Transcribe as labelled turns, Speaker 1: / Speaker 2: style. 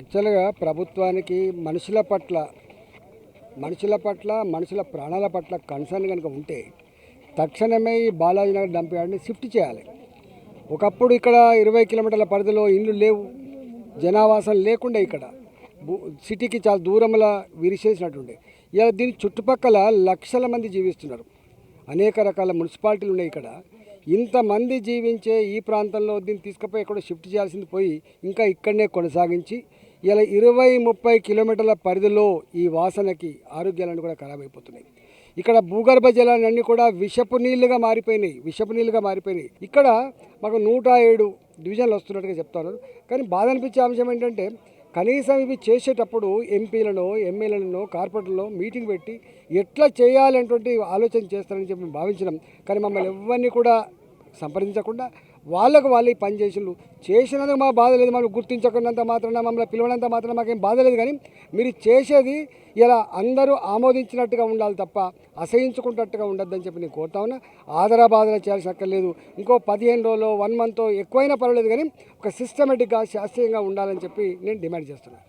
Speaker 1: యాక్చువల్గా ప్రభుత్వానికి మనుషుల పట్ల మనుషుల పట్ల మనుషుల ప్రాణాల పట్ల కన్సర్న్ కనుక ఉంటే తక్షణమే ఈ బాలాజీనగర్ డంప్ యార్డ్ని షిఫ్ట్ చేయాలి. ఒకప్పుడు ఇక్కడ ఇరవై కిలోమీటర్ల పరిధిలో ఇండ్లు లేవు జనావాసం లేకుండా ఇక్కడ. సిటీకి చాలా దూరంలో విరిచేసినట్టుండే ఇలా దీని చుట్టుపక్కల లక్షల మంది జీవిస్తున్నారు. అనేక రకాల మున్సిపాలిటీలు ఉన్నాయి ఇక్కడ. ఇంతమంది జీవించే ఈ ప్రాంతంలో దీన్ని తీసుకుపోయి ఎక్కడో షిఫ్ట్ చేయాల్సింది పోయి ఇంకా ఇక్కడనే కొనసాగించి ఇలా ఇరవై ముప్పై కిలోమీటర్ల పరిధిలో ఈ వాసనకి ఆరోగ్యాలన్నీ కూడా ఖరాబ్ అయిపోతున్నాయి. ఇక్కడ భూగర్భ జలాలన్నీ కూడా విషపు నీళ్ళుగా మారిపోయినాయి విషపు నీళ్ళుగా మారిపోయినాయి. ఇక్కడ మాకు నూట ఏడు డివిజన్లు వస్తున్నట్టుగా చెప్తారు. కానీ బాధ అనిపించే అంశం ఏంటంటే కనీసం ఇవి చేసేటప్పుడు ఎంపీలను ఎమ్మెల్యేలను కార్పొరేటర్లో మీటింగ్ పెట్టి ఎట్లా చేయాలనేటువంటి ఆలోచన చేస్తారని చెప్పి మేము భావించినాం. కానీ మమ్మల్ని ఎవరిని కూడా సంప్రదించకుండా వాళ్ళకు వాళ్ళు పని చేసిండ్రు చేసినందుకు మా బాధ లేదు మనం గుర్తించకున్నంత మాత్రం మమ్మల్ని పిలవనంత మాత్రం మాకేం బాధ లేదు కానీ మీరు చేసేది ఇలా అందరూ ఆమోదించినట్టుగా ఉండాలి తప్ప అసహించుకున్నట్టుగా ఉండొద్దని చెప్పి నేను కోరుతా ఉన్నా. ఆదరా బాధన చేయాల్సిన అక్కర్లేదు ఇంకో పదిహేను రోజులు వన్ మంత్ ఎక్కువైనా పర్వాలేదు కానీ ఒక సిస్టమేటిక్గా శాస్త్రీయంగా ఉండాలని చెప్పి నేను డిమాండ్ చేస్తున్నాను